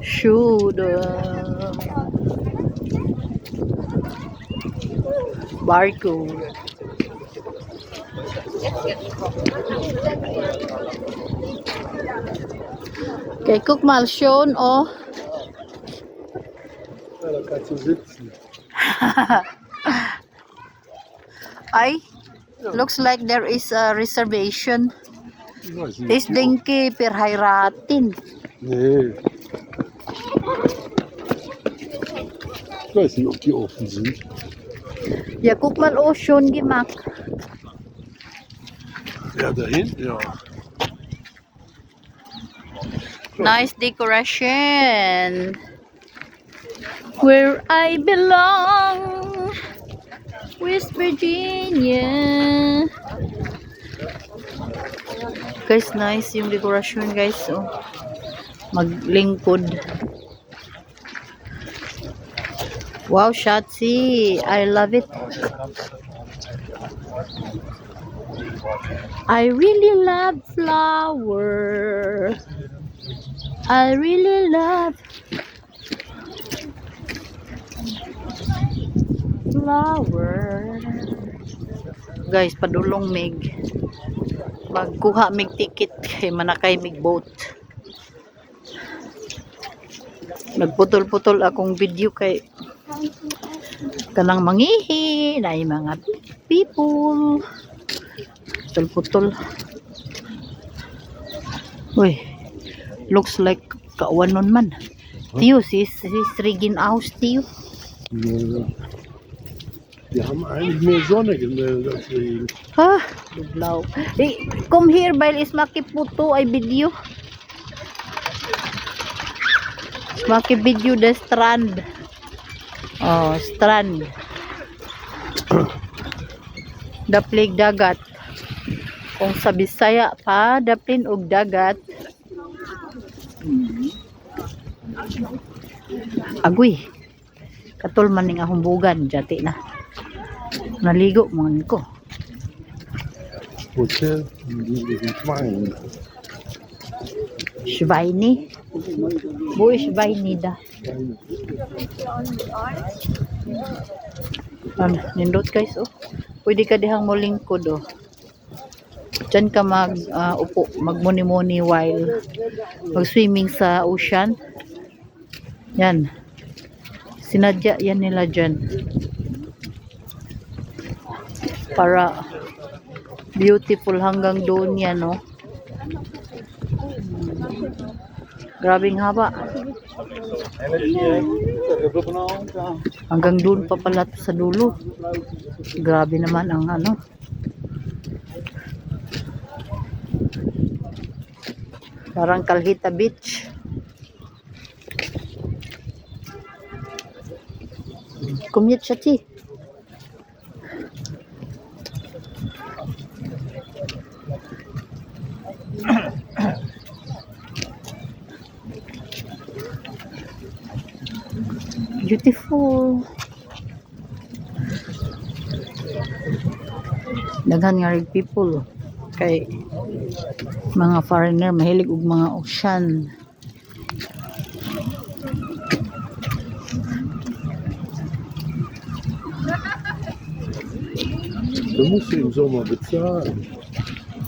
Should barcode. Kay Cook Malshon, oh. Ja, da kannst du sitzen. Ay, looks like there is a reservation. Is dinki per hayratin. Nee. Ich weiß nicht, ob die offen sind. Ya Cook Mal Ocean gimak. Ja, da hinten, ja. Nice decoration. Where I belong. West Virginia. Guys, nice yung decoration guys. Oh. Maglingkod. Wow, Shatsi. I love it. I really love flower. I really love flower. Guys, padulong mig. Magkuha mig ticket kay manakay mig boat. Nagputol-putol akong video kay kanang mangihi na yung mga people. Putol-putol. Uy, looks like kawanon man. Tiyo, si, si Srigin Aus, Tiyo. Wir haben eigentlich mehr Sonne gemeldet als Regen. Ha? Dublaw. Eh, come here, Bail is makiputo ay video. Maki video the strand. Oh, strand. Daplig dagat. Kung sa Bisaya pa, daplin og dagat. Agoy. Katul man ning ahumbugan, jati na. Naligo man ko. Hotel, die sind klein. Schweini. Wo ist da? Ano, nindot guys, oh. Pwede ka dihang molingkod, oh. Diyan ka mag, ah, upo, magmuni-muni while mag-swimming sa ocean. Yan. Sinadya yan nila dyan. Para beautiful hanggang doon yan, no? Grabing haba. Hanggang doon pa pala sa dulo. Grabe naman ang ano. Parang Calhita Beach. Commute siya, Chi. Beautiful. Daghan nga rig people kay mga foreigner mahilig og mga ocean. Du musst im Sommer bezahlen,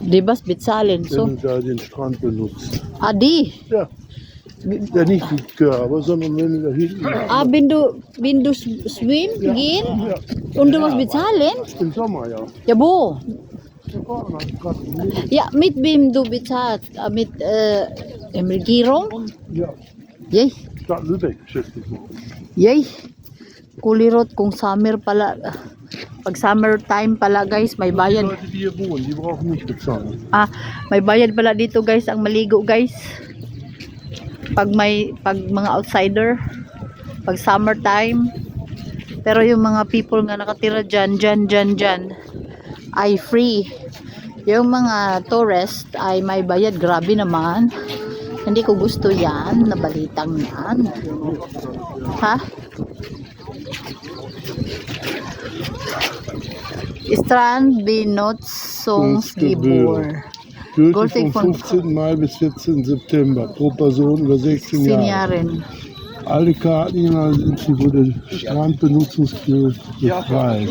Di ba bitsalin? So, wenn du da den Strand benutzt. adi. Ja. Ja, nicht die Körbe, sondern wenn du da hinten. Ah, bindu bindu s- swim Ja. gin? Ja, Und du was bezahlen? im Sommer, ja. Ja. Wir Leben. Ja, mit bim du bezahlt? Ah, mit äh, em regierung? Ja, Yay. Stadt Lübeck beschäftigt mich. Yay! Kulirot kung summer pala. Pag summer time pala guys, may Die bayad. Leute, die hier wohnen, die brauchen nicht bezahlen. Ah, may bayad pala dito guys ang maligo guys. Pag may pag mga outsider, pag summer time. Pero yung mga people nga nakatira dyan, dyan, dyan, dyan, ay free. Yung mga tourist ay may bayad. Grabe naman. Hindi ko gusto yan, na balitang yan. Ha? Strand Binotsongs Gibor. Gültig vom von- 15. Mai bis 14. September. Pro Person über 16 Zehn Jahre. Jahren. Alle Karteninhaber sind vor der Strandbenutzungsgebühr befreit.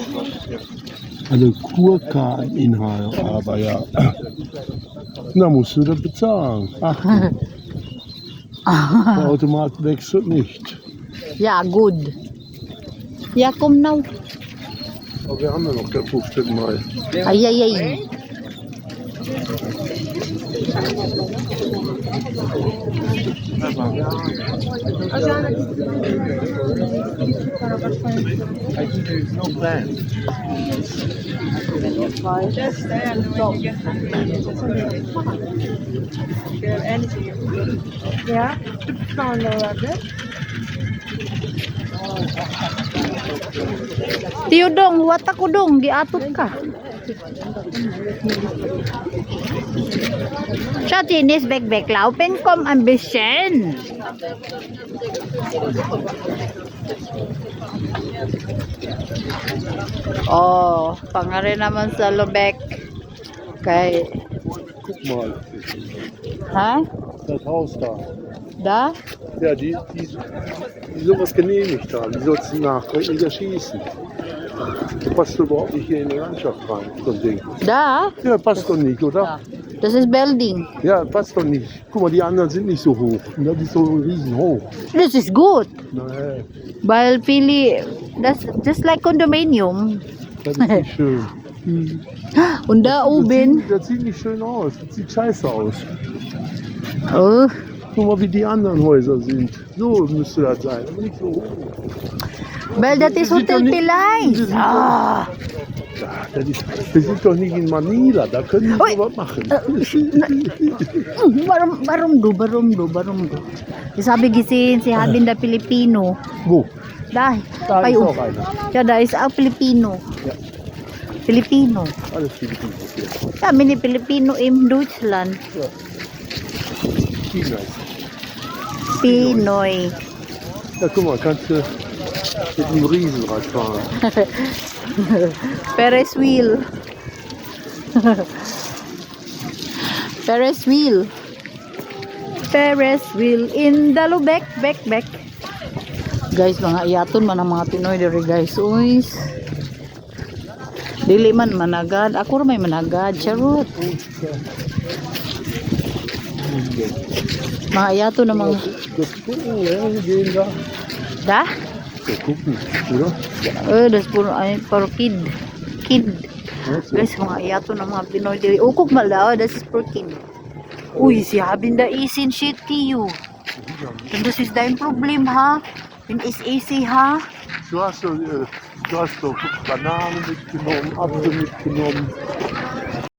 Alle Kurkarteninhaber, ja. Na, musst du das bezahlen. Ach, der Automat wechselt nicht. Ja, gut. Ja, komm now. Aber wir haben ja noch den 15. Mai. Ay, ay, ay. Ja, kan det være. Tiyo dong, wata ko dong, giatot ka. Siya tinis bek-bek laupen kom ambition. Oh, pangari naman sa Lubek. Kay, Guck mal, ha? das Haus da. Da? Ja, die, die, die sowas genehmigt haben, die sollten nachträglich erschießen. Das passt überhaupt nicht hier in die Landschaft rein, so ein Ding. Da? Ja, passt doch nicht, oder? Das ist building. Ja, passt doch nicht. Guck mal, die anderen sind nicht so hoch. Und das ist so riesenhoch. Das ist gut. Nein, Weil Pili, das just like condominium. das ist nicht schön. Und da Das oben, sieht, das sieht nicht schön aus. Das sieht scheiße aus. oh, Guck mal, wie die anderen Häuser sind. So müsste das sein. Aber nicht so hoch. Das ist Das sieht Hotel das sieht Ah, Ja, das ist, wir sind doch nicht in Manila. Da können Ui. sowas machen. mm, barum, barum do, barum do, barum do. Ich habe gesehen, sie haben da Filipino. Wo? Da, Da ist auch einer. Ja, da ist auch Filipino. Ja. Filipino. Alles Philippinen hier. Kami ni Filipino in Deutschland. China ist. Pinoy. Ja, guck mal, kannst du einem Riesenrad fahren. Ferris wheel. Ferris wheel. Ferris wheel in the Lubek, bek, bek. Guys, mga iyaton man ang mga Pinoy diri guys. Uy. Dili man managad. Ako ra may managad. Charot. Mga iyaton na mga... Da. Eh, das puro ay para kid. Kid. Guys, mga iyato ng mga Pinoy diri. Ukok malaw, das ist for kid. Uy, sie haben da isin shit Tio. Und das ist dein Problem, ha? Wenn es easy, ha? Du hast äh, du hast doch Bananen mitgenommen.